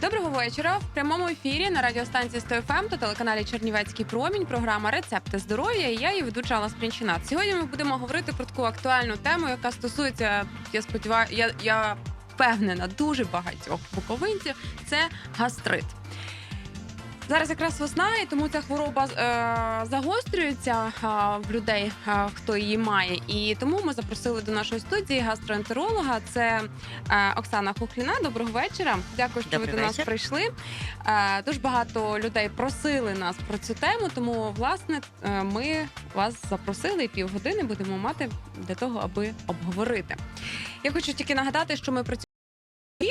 Доброго вечора. В прямому ефірі на радіостанції 100FM та телеканалі Чернівецький промінь. Програма Рецепти здоров'я. І я її ведуча Алла Спрінчина. Сьогодні ми будемо говорити про таку актуальну тему, яка стосується, я сподіваюся, я, я впевнена, дуже багатьох буковинців. Це гастрит. Зараз якраз весна, і тому ця хвороба е, загострюється е, в людей, е, хто її має. І тому ми запросили до нашої студії гастроентеролога. Це е, Оксана Хухліна. Доброго вечора. Дякую, що Добрий ви до нас вечір. прийшли. Е, дуже багато людей просили нас про цю тему. Тому власне е, ми вас запросили і півгодини будемо мати для того, аби обговорити. Я хочу тільки нагадати, що ми працюємо.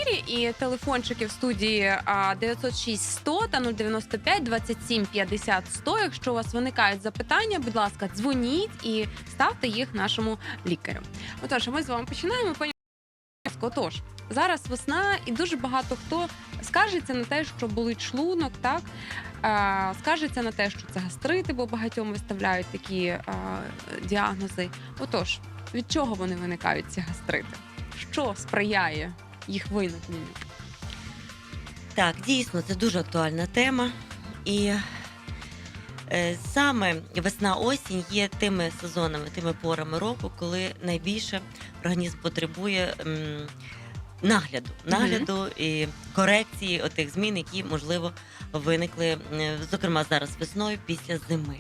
Ефірі, І телефончики в студії а, 906 100 та 095 27 50 100. Якщо у вас виникають запитання, будь ласка, дзвоніть і ставте їх нашому лікарю. Отож, ми з вами починаємо. Пані Отож, зараз весна, і дуже багато хто скаржиться на те, що болить шлунок, так а, скаржиться на те, що це гастрити, бо багатьом виставляють такі а, діагнози. Отож, від чого вони виникають, ці гастрити? Що сприяє їх виникненню? Так, дійсно, це дуже актуальна тема. І е, саме весна-осінь є тими сезонами, тими порами року, коли найбільше організм потребує м, нагляду, нагляду і корекції отих змін, які можливо виникли, зокрема зараз весною після зими.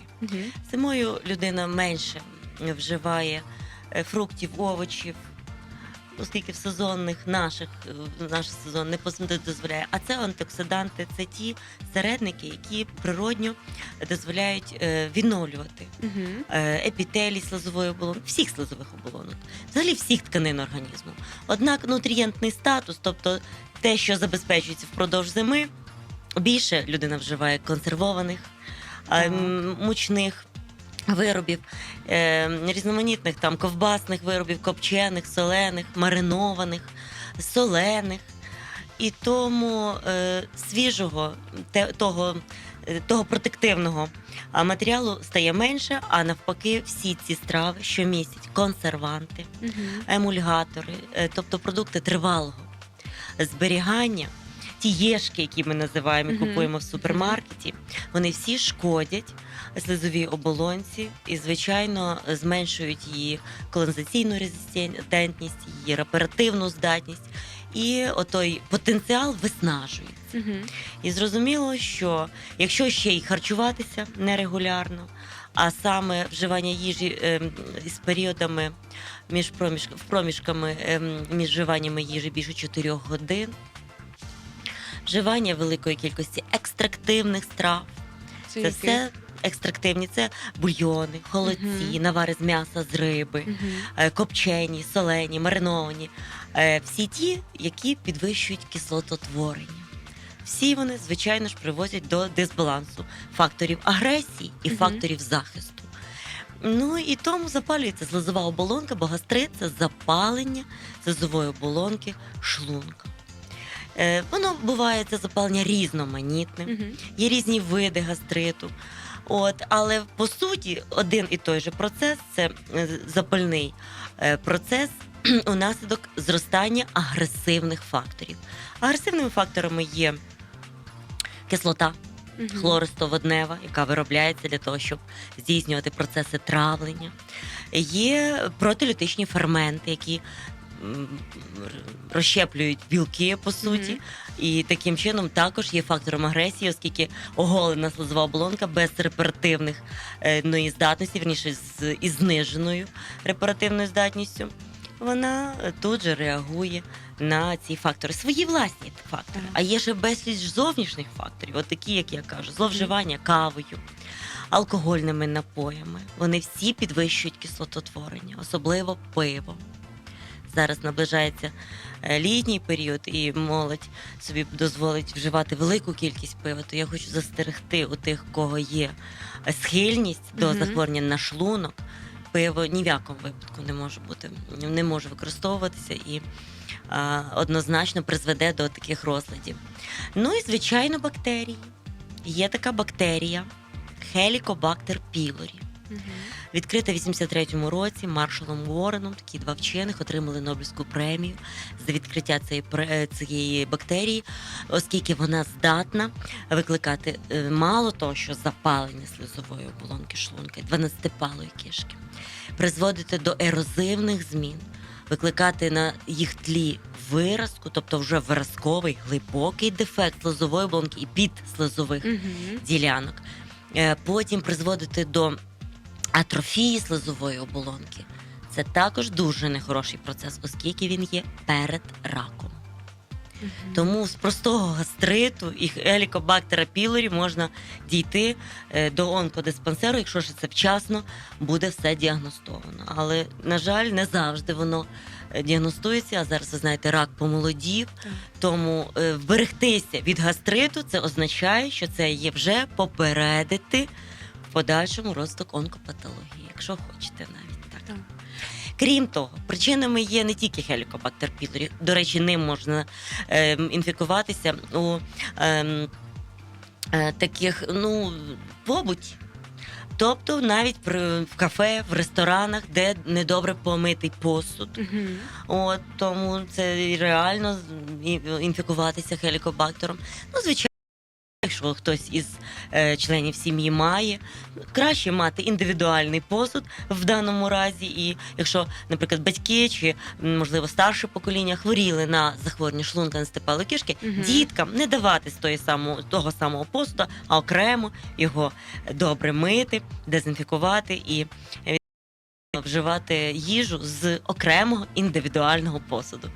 Зимою людина менше вживає е, фруктів, овочів, оскільки в сезонних наших е, наш сезон не дозволяє. А це антиоксиданти, це ті середники, які природньо дозволяють е, відновлювати Угу. е, епітелій слизової оболонки, всіх слизових оболонок, взагалі всіх тканин організму. Однак нутрієнтний статус, тобто те, що забезпечується впродовж зими, більше людина вживає консервованих, Так. мучних. Виробів е, різноманітних там ковбасних виробів, копчених, солених, маринованих, солених. І тому е, свіжого те, того, е, того протективного матеріалу стає менше, а навпаки, всі ці страви, що містять консерванти, емульгатори, е, тобто продукти тривалого зберігання, ті єшки, які ми називаємо і купуємо в супермаркеті, вони всі шкодять слизовій оболонці і, звичайно, зменшують її колонізаційну резистентність, її реперативну здатність. І отой потенціал виснажується. Угу. І зрозуміло, що якщо ще й харчуватися нерегулярно, а саме вживання їжі ем, з періодами між проміж, проміжками ем, між вживаннями їжі більше 4 годин, вживання великої кількості екстрактивних страв, Це, це все екстрактивні, це бульйони, холодці, Мгм. навари з м'яса, з риби е, копчені, солені, мариновані, е, всі ті, які підвищують кислототворення. Всі вони, звичайно ж, приводять до дисбалансу факторів агресії і Мгм. факторів захисту. Ну і тому запалюється слизова оболонка, бо гастрит це запалення слизової оболонки шлунка. Е, воно буває це запалення різноманітним. Угу. Є різні види гастриту. От, але по суті, один і той же процес це е, запальний е, процес унаслідок зростання агресивних факторів. Агресивними факторами є кислота хлористоводнева, яка виробляється для того, щоб здійснювати процеси травлення. Є протилітичні ферменти, які розщеплюють білки, по суті, Мгм. і таким чином також є фактором агресії, оскільки оголена слизова оболонка без реперативних е, ної здатності, верніше з із зниженою репаративною здатністю, вона тут же реагує на ці фактори, свої власні фактори. А є ще безліч зовнішніх факторів, от такі, як я кажу, зловживання кавою, алкогольними напоями. Вони всі підвищують кислототворення, особливо пиво. Зараз наближається е, літній період, і молодь собі дозволить вживати велику кількість пива, то я хочу застерегти у тих, кого є схильність до Мгм. захворювання на шлунок. Пиво ні в якому випадку не може бути, не може використовуватися і а, однозначно призведе до таких розладів. Ну і звичайно, бактерії. Є така бактерія Helicobacter pylori. Угу. Відкрита в 83-му році Маршалом Уорреном. Такі два вчених отримали Нобелівську премію за відкриття цієї, е, цієї бактерії, оскільки вона здатна викликати е, мало того, що запалення слизової оболонки шлунка, 12-палої кишки, призводити до ерозивних змін, викликати на їх тлі виразку, тобто вже виразковий глибокий дефект слизової оболонки і підслизових Угу. ділянок. Е, Потім призводити до атрофії слизової оболонки. Це також дуже нехороший процес, оскільки він є перед раком. Тому з простого гастриту і гелікобактера пілорі можна дійти е, до онкодиспансеру, якщо ж це вчасно буде все діагностовано. Але, на жаль, не завжди воно е, діагностується. А зараз ви знаєте, рак помолодів. Так. Тому е, вберегтися від гастриту це означає, що це є вже попередити подальшому розвиток онкопатології, якщо хочете навіть так. Так. Крім того, причинами є не тільки гелікобактер пілорі. До речі, ним можна ем, інфікуватися у ем, е, таких, ну, побуті. Тобто навіть при, в кафе, в ресторанах, де недобре помитий посуд. Угу. От тому це реально інфікуватися гелікобактером. Ну, звичайно, якщо хтось із е, членів сім'ї має, краще мати індивідуальний посуд в даному разі. І якщо, наприклад, батьки чи можливо старше покоління хворіли на захворювання шлунка нестепалої кишки, Мгм. діткам не давати з тої самого, того самого посуду, а окремо його добре мити, дезінфікувати і е, вживати їжу з окремого індивідуального посуду.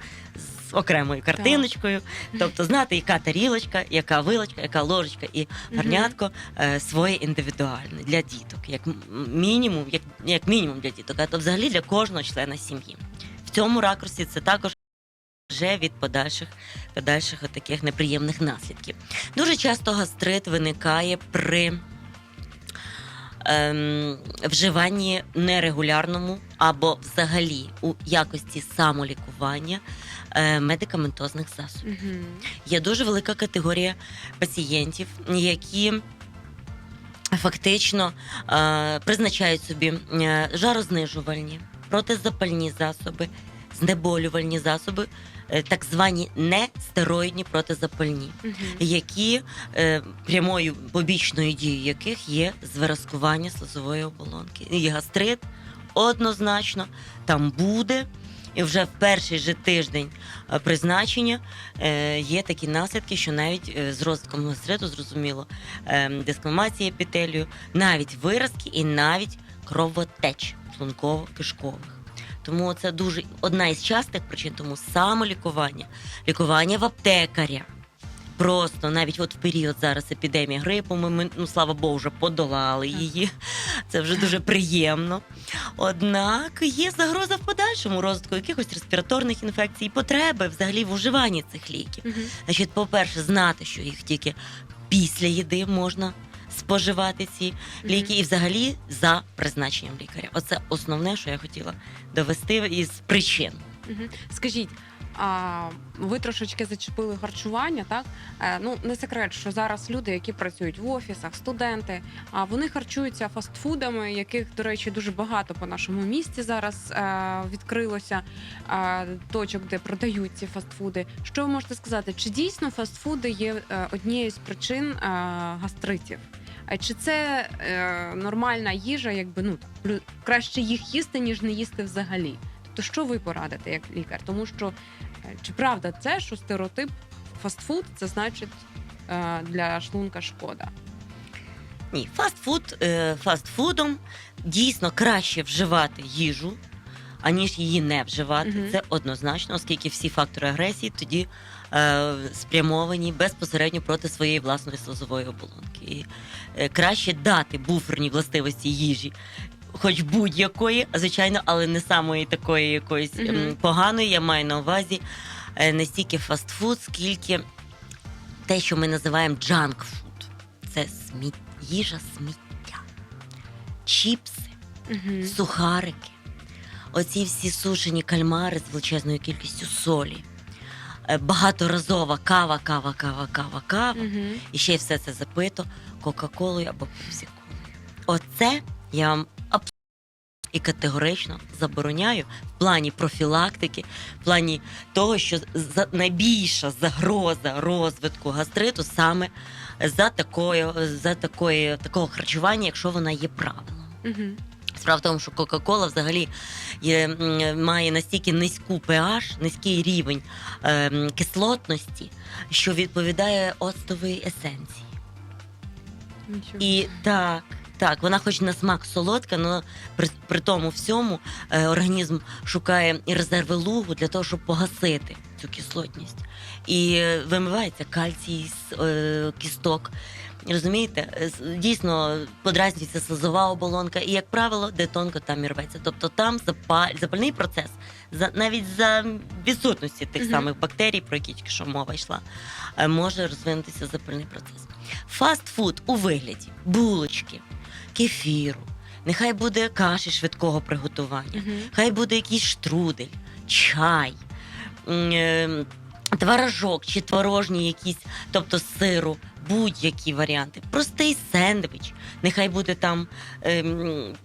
З окремою картиночкою, тобто знати, яка тарілочка, яка вилочка, яка ложечка і гарнятко е, своє індивідуальне для діток, як мінімум, як, як мінімум для діток, а то взагалі для кожного члена сім'ї. В цьому ракурсі це також вже від подальших подальших таких неприємних наслідків. Дуже часто гастрит виникає при ем, вживанні нерегулярному або взагалі у якості самолікування медикаментозних засобів. Угу. Є дуже велика категорія пацієнтів, які фактично е, призначають собі е, жарознижувальні, протизапальні засоби, знеболювальні засоби, е, так звані нестероїдні протизапальні, Угу. які е, прямою побічною дією яких є звиразкування слизової оболонки. І гастрит однозначно там буде. І вже в перший же тиждень е, призначення е, є такі наслідки, що навіть е, з розвитком гастриту, зрозуміло, дискламація епітелію, навіть виразки і навіть кровотеч шлунково-кишкових. Тому це дуже одна із частих причин, тому самолікування, лікування в аптекаря. Просто навіть от в період зараз епідемії грипу, ми, ми ну слава Богу, вже подолали її. Це вже дуже приємно. Однак є загроза в подальшому розвитку якихось респіраторних інфекцій, і потреби взагалі в уживанні цих ліків. Угу. Значить, по-перше, знати, що їх тільки після їди можна споживати ці ліки, і взагалі за призначенням лікаря. Оце основне, що я хотіла довести із причин. Угу. Скажіть, а, ви трошечки зачепили харчування, так? Е, ну, не секрет, що зараз люди, які працюють в офісах, студенти, а вони харчуються фастфудами, яких, до речі, дуже багато по нашому місті зараз е, відкрилося е, точок, де продають ці фастфуди. Що ви можете сказати? Чи дійсно фастфуди є однією з причин гастритів? А Чи це е, нормальна їжа, якби ну краще їх їсти, ніж не їсти взагалі? Тобто, що ви порадите як лікар? Тому що чи правда це, що стереотип фастфуд це значить е, для шлунка шкода? Ні, фастфуд е, фастфудом дійсно краще вживати їжу, аніж її не вживати. Мгм. Це однозначно, оскільки всі фактори агресії тоді е, спрямовані безпосередньо проти своєї власної слизової оболонки. І, е, краще дати буферні властивості їжі. Хоч будь-якої, звичайно, але не самої такої якоїсь ем, Мгм. поганої, я маю на увазі не стільки фастфуд, скільки те, що ми називаємо джанк-фуд. Це сміт... їжа сміття, чіпси, Угу. сухарики, оці всі сушені кальмари з величезною кількістю солі, е, багаторазова кава, кава, кава, кава, кава, Угу. і ще й все це запито Кока-Колою або Пепсі-Колою. Оце я вам і категорично забороняю в плані профілактики, в плані того, що найбільша загроза розвитку гастриту саме за такою, за такої, такого харчування, якщо вона є правилом. Угу. Справа в тому, що Кока-Кола взагалі є, має настільки низьку pH, низький рівень е, кислотності, що відповідає оцтовій есенції. І так, так, вона хоч на смак солодка, але при, при тому всьому е, організм шукає і резерви лугу для того, щоб погасити цю кислотність. І е, вимивається кальцій з е, кісток. Розумієте, Е, дійсно подразнюється слизова оболонка, і, як правило, де тонко там і рветься. Тобто там запаль, запальний процес, за, навіть за відсутності тих Мгм. самих бактерій, про які тільки що мова йшла, е, може розвинутися запальний процес. Фастфуд у вигляді булочки, кефіру, нехай буде каші швидкого приготування, Угу. хай буде якийсь штрудель, чай, е, творожок чи творожні якісь, тобто сиру, будь-які варіанти. Простий сендвіч, нехай буде там. е, м,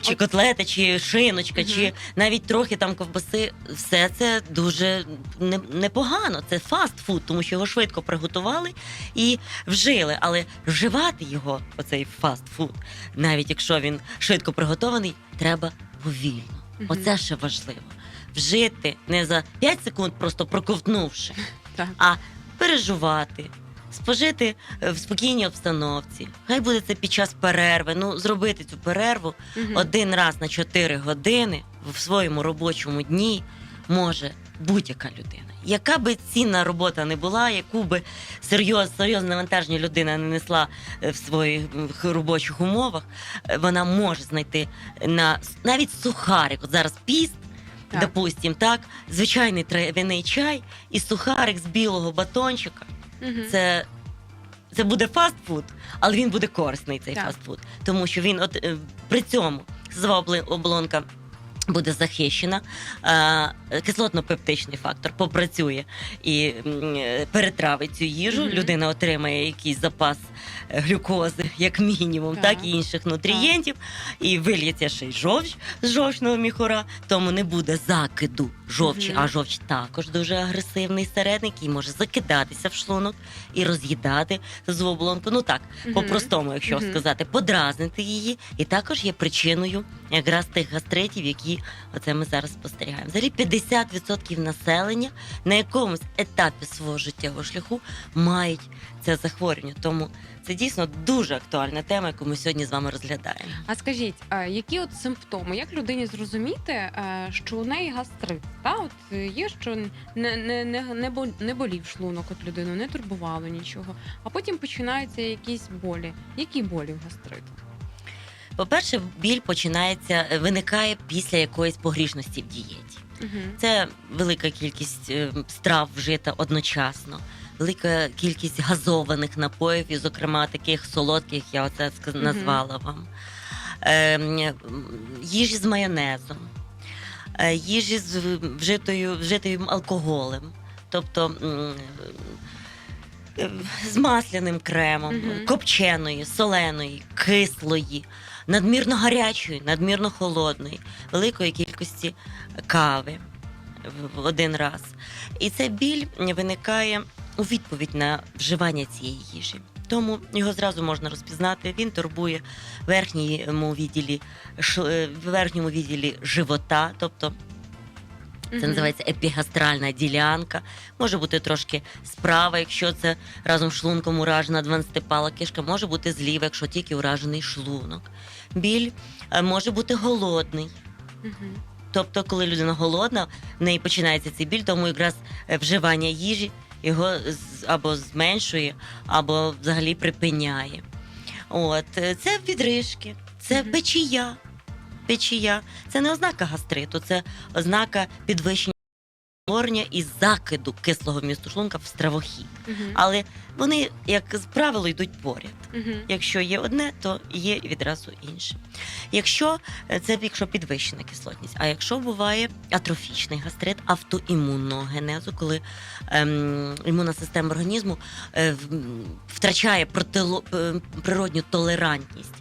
чи От- котлета, чи шиночка, Мгм. чи навіть трохи там ковбаси, все це дуже непогано. Це фастфуд, тому що його швидко приготували і вжили. Але вживати його, оцей фастфуд, навіть якщо він швидко приготований, треба повільно. Мгм. Оце ще важливо. Вжити не за 5 секунд, просто проковтнувши, Так. а пережувати. Спожити е, в спокійній обстановці. Хай буде це під час перерви. Ну, зробити цю перерву Мгм. один раз на 4 години в своєму робочому дні може будь-яка людина. Яка би цінна робота не була, яку би серйоз, серйозне навантаження людина не несла е, в своїх робочих умовах, е, вона може знайти на навіть сухарик. От зараз піст, Так. допустим, так, звичайний трав'яний чай і сухарик з білого батончика. Це, це буде фастфуд, але він буде корисний цей Так. фастфуд. Тому що він от е, при цьому обли- оболонка. Буде захищена, е, кислотно-пептичний фактор попрацює і е, перетравить цю їжу. Мгм. Людина отримає якийсь запас глюкози, як мінімум, Так. так, і інших нутрієнтів, і вильється ще й жовч з жовчного міхура, тому не буде закиду жовчі, Мгм. а жовч також дуже агресивний середник, який може закидатися в шлунок і роз'їдати оболонку. Ну так, по-простому, якщо сказати, подразнити її, і також є причиною якраз тих гастритів, які оце ми зараз спостерігаємо. Взагалі 50% населення на якомусь етапі свого життєвого шляху мають це захворювання. Тому це дійсно дуже актуальна тема, яку ми сьогодні з вами розглядаємо. А скажіть, а які от симптоми? Як людині зрозуміти, е, що у неї гастрит? Та от е, є, що не, не, не, не, бо- не болів шлунок от людину, не турбувало нічого, а потім починаються якісь болі. Які болі в гастриту? По-перше, біль починається, е, виникає після якоїсь погрішності в дієті. Угу. Це велика кількість е, страв вжита одночасно, велика кількість газованих напоїв, і, зокрема, таких солодких, я оце назвала вам. Е, їжі з майонезом, е, їжі з вжитою, вжитою алкоголем, тобто е, з масляним кремом, копченої, соленої, кислої, надмірно гарячої, надмірно холодної, великої кількості кави в один раз. І цей біль виникає у відповідь на вживання цієї їжі. Тому його зразу можна розпізнати. Він турбує в верхньому відділі, е, в верхньому відділі живота, тобто це називається епігастральна ділянка. Може бути трошки справа, якщо це разом з шлунком уражена дванадцятипала кишка, може бути зліва, якщо тільки уражений шлунок. Біль е, може бути голодний. Тобто, коли людина голодна, в неї починається цей біль, тому якраз е, вживання їжі його або зменшує, або взагалі припиняє. От е, це відрижки, це печія. Печія це не ознака гастриту, це ознака підвищення. морня і закиду кислого вмісту шлунка в стравохід. Мгм. Але вони, як з правило, йдуть поряд. Мгм. Якщо є одне, то є відразу інше. Якщо е, це якщо підвищена кислотність, а якщо буває атрофічний гастрит автоімунного генезу, коли ем, імунна система організму е, втрачає протило, е, природню толерантність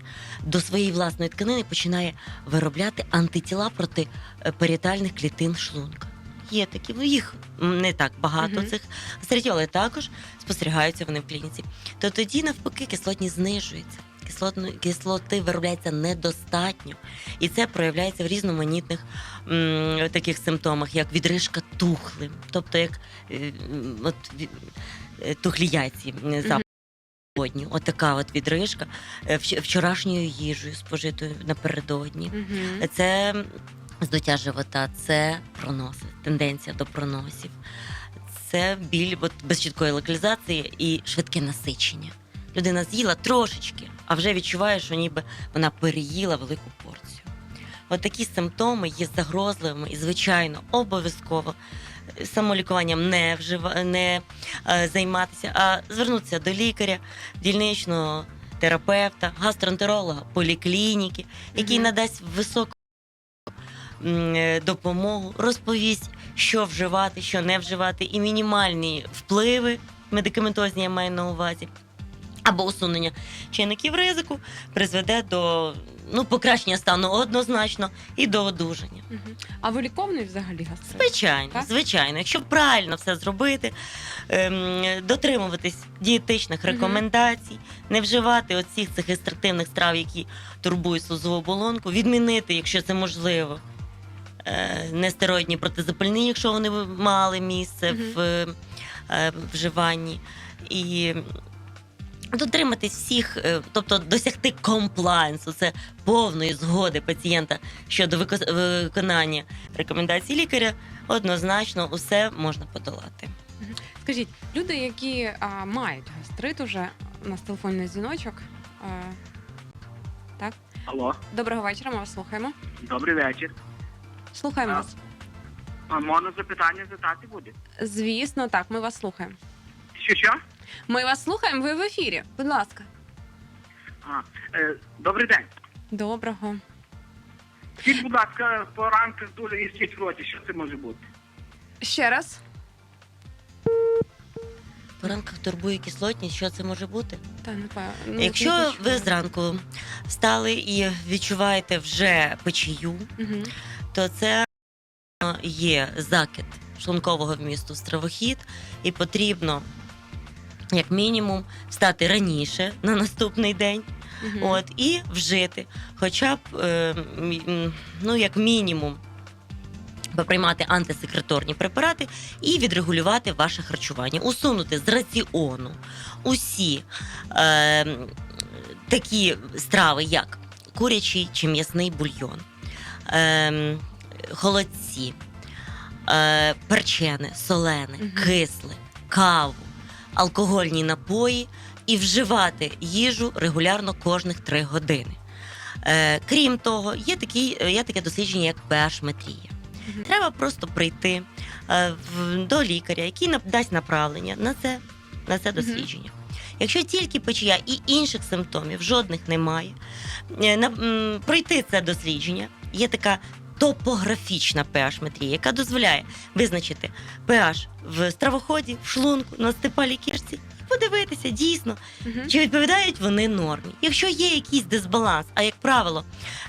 до своєї власної тканини, починає виробляти антитіла проти е, паріетальних клітин шлунка. Є такі, ну їх не так багато Мгм. цих гастритів, але також спостерігаються вони в клініці то тоді навпаки кислотність знижується. Кислотно, кислоти виробляється недостатньо, і це проявляється в різноманітних м, таких симптомах, як відрижка тухлим, тобто як е, от, е, тухлі яйці м, за Сьогодні, отака от відрижка е, вчорашньою їжею спожитою напередодні. Мгм. Це здуття живота, це проноси, тенденція до проносів, це біль от, без чіткої локалізації і швидке насичення. Людина з'їла трошечки, а вже відчуває, що ніби вона переїла велику порцію. От такі симптоми є загрозливими і, звичайно, обов'язково самолікуванням не вжива, не е, займатися, а звернутися до лікаря, дільничного терапевта, гастроентеролога, поліклініки, який Мгм. надасть високу допомогу, розповість, що вживати, що не вживати, і мінімальні впливи медикаментозні я маю на увазі. Або усунення чинників ризику призведе до ну, покращення стану однозначно і до одужання. А виліковний взагалі гастрит? Звичайно, Так? звичайно, якщо правильно все зробити, ем, дотримуватись дієтичних рекомендацій, не вживати оцих цих естративних страв, які турбують слузову оболонку, відмінити, якщо це можливо. Е, Нестероїдні протизапальні, якщо вони мали місце в е, вживанні, і дотриматись всіх, е, тобто досягти комплайнсу, це повної згоди пацієнта щодо виконання рекомендацій лікаря, однозначно усе можна подолати. Скажіть, люди, які а, мають гастрит, уже у нас телефонний дзвіночок. А, Алло, доброго вечора, ми вас слухаємо. добрий вечір. Слухаємо А. вас. А можна запитання задати буде? Звісно, так, ми вас слухаємо. Що що? Ми вас слухаємо, ви в ефірі. Будь ласка. А, е, добрий день. Доброго. Скажіть, будь ласка, по ранках дуже їстить в роті. Що це може бути? Ще раз. По ранках турбує кислотність, що це може бути? Та напевно. ну, Якщо ви зранку встали і відчуваєте вже печію, Мгм. То це е, є закид шлункового вмісту в стравохід, і потрібно, як мінімум, встати раніше на наступний день. Мгм. От і вжити, хоча б е, ну як мінімум. Приймати антисекреторні препарати і відрегулювати ваше харчування, усунути з раціону усі е, такі страви, як курячий чи м'ясний бульйон, е, холодці, е, перчене, солене, Мгм. кисле, каву, алкогольні напої і вживати їжу регулярно кожних 3 години. Е, крім того, є, такі, є таке дослідження, як pH-метрія. Мгм. Треба просто прийти е, в, до лікаря, який нап- дасть направлення на це, на це дослідження. Якщо тільки печія і інших симптомів жодних немає, е, на, м, пройти це дослідження є така топографічна pH-метрія, яка дозволяє визначити pH в стравоході, в шлунку, на степалій кишці, і подивитися дійсно, Мгм. чи відповідають вони нормі. Якщо є якийсь дисбаланс, а як правило,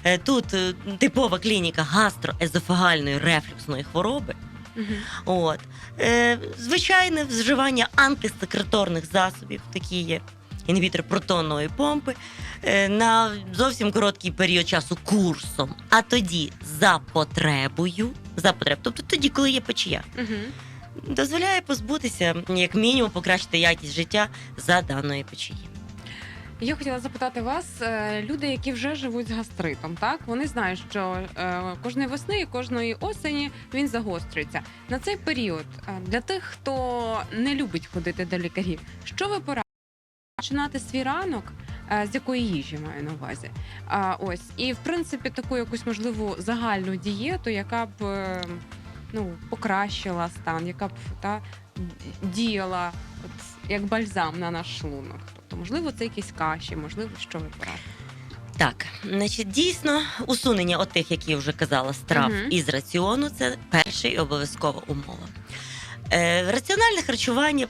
е, тут е, типова клініка гастроезофагальної рефлюксної хвороби, Мгм. От. Е, звичайне вживання антисекреторних засобів, такі є інгібітор протонної помпи, е, на зовсім короткий період часу курсом, а тоді за потребою, за потреб, тобто тоді, коли є печія, Мгм. дозволяє позбутися, як мінімум, покращити якість життя за даної печії. Я хотіла запитати вас, е, люди, які вже живуть з гастритом, так вони знають, що е, кожної весни і кожної осені він загострюється. На цей період для тих, хто не любить ходити до лікарів, що ви порадите? Починати свій ранок е, з якої їжі маю на увазі. А, ось і в принципі таку якусь можливу загальну дієту, яка б е, ну, покращила стан, яка б та, діяла от, як бальзам на наш шлунок? Тобто, можливо, це якісь каші, можливо, що ви порадите? Так, значить, дійсно, усунення от тих, які я вже казала, страв Мгм. із раціону це перша і обов'язкова умова. Е, раціональне харчування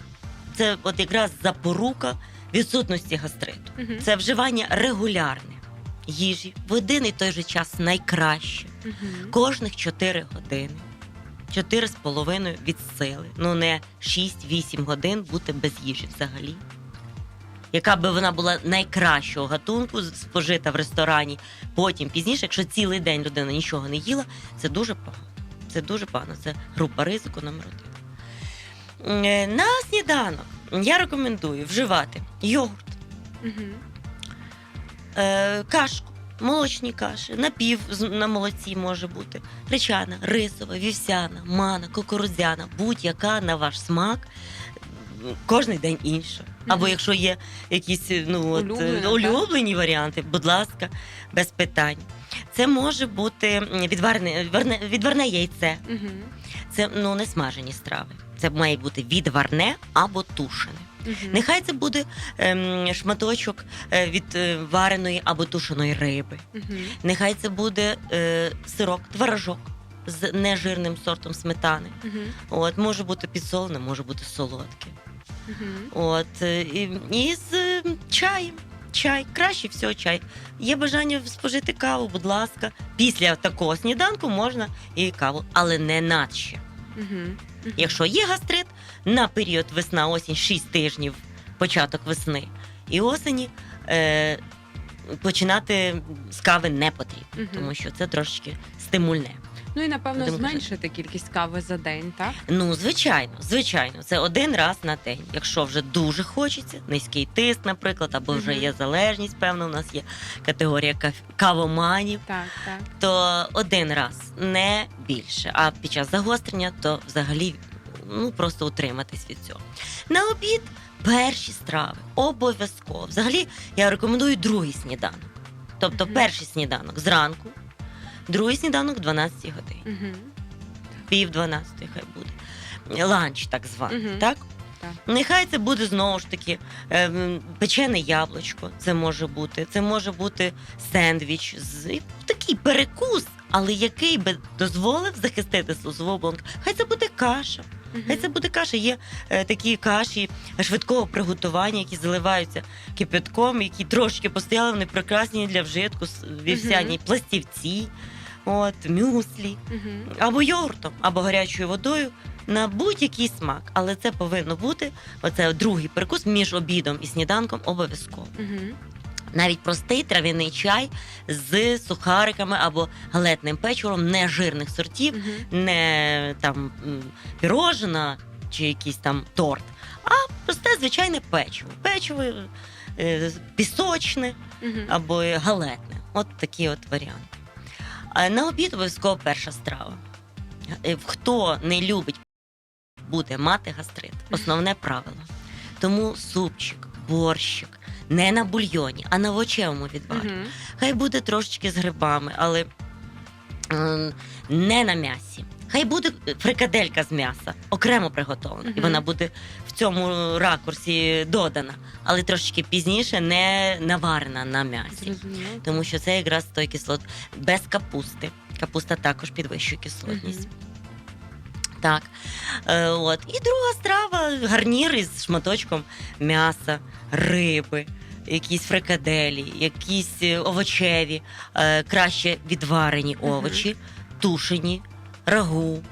це от якраз запорука відсутності гастриту. Мгм. Це вживання регулярне їжі в один і той же час найкраще. Мгм. Кожних 4 години. 4,5 від сили. Ну не 6-8 годин бути без їжі взагалі. Яка би вона була найкращого гатунку, спожита в ресторані, потім пізніше, якщо цілий день людина нічого не їла, це дуже погано. Це дуже погано. Це група ризику номер один. Е, На сніданок я рекомендую вживати йогурт, е, кашку, молочні каші, напів на молоці може бути, гречана, рисова, вівсяна, мана, кукурудзяна, будь-яка на ваш смак. Кожний день інша. Або якщо є якісь ну, от, Улюблена, е, улюблені варіанти, будь ласка, без питань. Це може бути відварне, відварне, відварне яйце. Це ну, не смажені страви. Це має бути відварне або тушене. Мгм. Нехай це буде ем, шматочок е, від е, вареної або тушеної риби. Мгм. Нехай це буде е, сирок, творожок з нежирним сортом сметани. Мгм. От може бути підсолене, може бути солодке. Мгм. От е, і, і з е, чаєм. Чай, краще всього чай. Є бажання спожити каву, будь ласка. Після такого сніданку можна і каву, але не надще. Мгм. Якщо є гастрит, на період весна-осінь 6 тижнів, початок весни і осені. Е, Починати з кави не потрібно, тому що це трошечки стимульне. Ну і напевно Будемо зменшити кількість кави за день, так? Ну, звичайно, звичайно, це один раз на день. Якщо вже дуже хочеться, низький тиск, наприклад, або вже Мгм. є залежність, певно, у нас є категорія каф- кавоманів, Так, так. то один раз не більше. А під час загострення, то взагалі ну просто утриматись від цього. На обід перші страви обов'язково. Взагалі я рекомендую другий сніданок. Тобто Мгм. перший сніданок зранку, другий сніданок 12 годин, Угу. пів 12 хай буде. Ланч, так званий, Мгм. так? Так. Нехай це буде знову ж таки ем, печене яблучко. Це може бути. Це може бути сендвіч з такий перекус, але який би дозволив захистити слузову оболонку. Хай це буде каша. Хай це буде каша. Є е, такі каші швидкого приготування, які заливаються кипятком, які трошки постояли, вони прекрасні для вжитку, вівсяні пластівці, от, мюслі Угу. або йогуртом, або гарячою водою на будь-який смак. Але це повинно бути оце другий перекус між обідом і сніданком обов'язково. Угу. Навіть простий трав'яний чай з сухариками або галетним печивом нежирних сортів, Угу. не там пірожна чи якийсь там торт, а просте звичайне печиво. Печиво е, пісочне Угу. або галетне. От такі от варіанти. А на обід обов'язково перша страва. Е, Хто не любить буде мати гастрит, основне правило. Тому супчик, борщик, не на бульйоні, а на овочевому відварі. Хай буде трошечки з грибами, але ем, не на м'ясі. Хай буде фрикаделька з м'яса, окремо приготовлена, і вона буде в цьому ракурсі додана, але трошечки пізніше не наварена на м'ясі. Тому що це якраз той кислот без капусти. Капуста також підвищує кислотність. Так. Е, от. І друга страва гарнір із шматочком м'яса, риби, якісь фрикаделі, якісь е, овочеві, е, краще відварені овочі, тушені, рагу.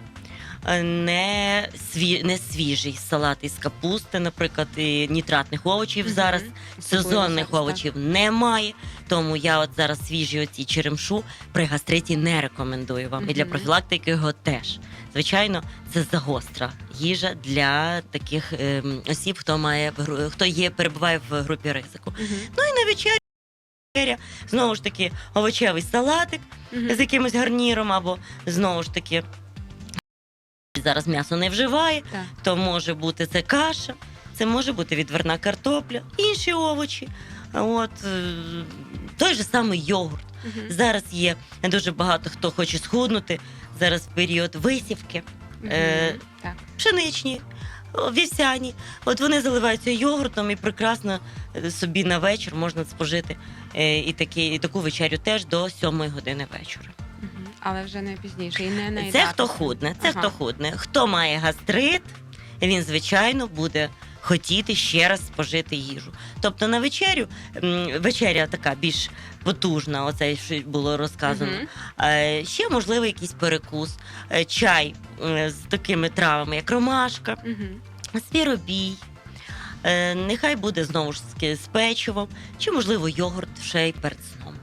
е, Не, сві... не свіжий салат із капусти, наприклад, і нітратних овочів Мгм. зараз сезонних зараз, овочів немає. Тому я от зараз свіжі оці черемшу при гастриті не рекомендую вам. І для профілактики його теж. Звичайно, це загостра їжа для таких ем, осіб, хто має хто є, перебуває в групі ризику. Так. Мгм. Ну і на вечеря знову ж таки овочевий салатик з якимось гарніром, або знову ж таки. Зараз м'ясо не вживає, Так. то може бути це каша, це може бути відварна картопля, інші овочі. От е, той же самий йогурт. Зараз є дуже багато хто хоче схуднути. Зараз період висівки. е, Мгм. Так. пшеничні, вівсяні. От вони заливаються йогуртом і прекрасно е, собі на вечір можна спожити е, і, такі, і таку вечерю теж до 7 години вечора. Але вже не пізніше і не Це хто худне, це Ага. хто худне. Хто має гастрит, він, звичайно, буде хотіти ще раз спожити їжу. Тобто на вечерю, вечеря така більш потужна, оце що було розказано. Мгм. Е, Ще можливо якийсь перекус, Е, чай е, з такими травами, як ромашка, Мгм. свіробій. Е, Нехай буде знову ж таки з печивом, чи можливо йогурт ще й перед сном.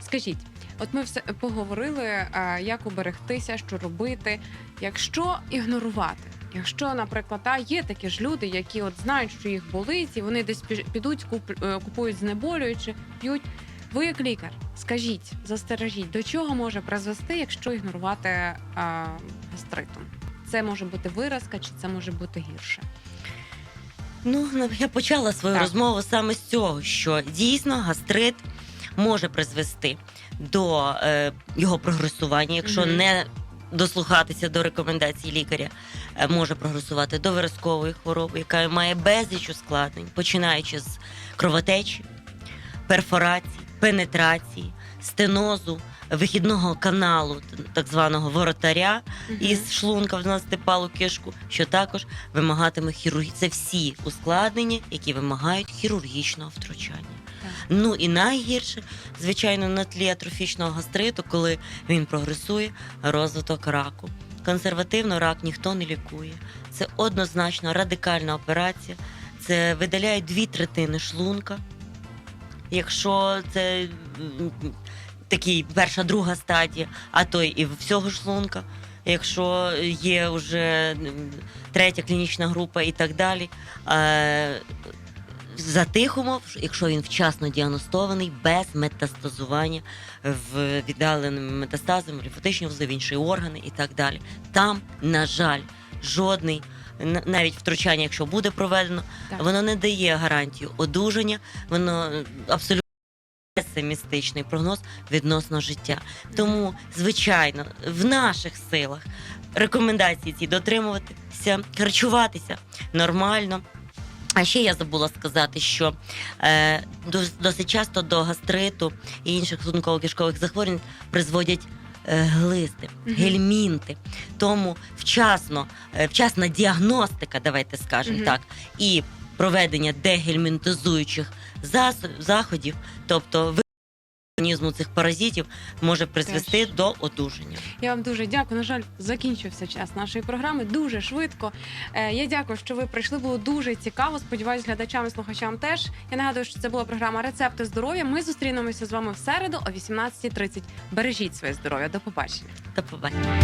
Скажіть, от ми все поговорили, е, як уберегтися, що робити, якщо ігнорувати. Якщо, наприклад, та є такі ж люди, які от знають, що їх болить, і вони десь підуть, куп- е, купують знеболюючи, п'ють. Ви як лікар, скажіть, застережіть, до чого може призвести, якщо ігнорувати е, гастритом? Це може бути виразка, чи це може бути гірше? Ну, я почала свою Так. розмову саме з цього, що дійсно гастрит може призвести до е, його прогресування, якщо Мгм. не дослухатися до рекомендацій лікаря, е, може прогресувати до виразкової хвороби, яка має безліч ускладнень, починаючи з кровотечі, перфорації, пенетрації, стенозу, вихідного каналу, так званого воротаря, Мгм. із шлунка в нас тепалу кишку, що також вимагатиме хірургії. Це всі ускладнення, які вимагають хірургічного втручання. Ну і найгірше, звичайно, на тлі атрофічного гастриту, коли він прогресує, розвиток раку. Консервативно рак ніхто не лікує. Це однозначно радикальна операція. Це видаляють дві третини шлунка. Якщо це такий перша, друга стадія, а то і всього шлунка. Якщо є вже третя клінічна група і так далі. За тих умов, якщо він вчасно діагностований, без метастазування в віддаленими метастазами, лімфатичні вузли, в інші органи і так далі. Там, на жаль, жодний, навіть втручання, якщо буде проведено, Так. воно не дає гарантію одужання, воно абсолютно песимістичний прогноз відносно життя. Тому, звичайно, в наших силах рекомендації ці дотримуватися, харчуватися нормально. А ще я забула сказати, що е, досить часто до гастриту і інших шлунково-кишкових захворювань призводять е, глисти, Мгм. гельмінти. Тому вчасно, е, вчасна діагностика, давайте скажемо Мгм. так, і проведення дегельмінтизуючих засо- заходів, тобто ви- організму цих паразитів може призвести Теж. до одужання. Я вам дуже дякую. На жаль, закінчився час нашої програми дуже швидко. Е, Я дякую, що ви прийшли. Було дуже цікаво. Сподіваюсь, глядачам і слухачам теж. Я нагадую, що це була програма Рецепти здоров'я. Ми зустрінемося з вами в середу о 18.30. Бережіть своє здоров'я. До побачення. До побачення.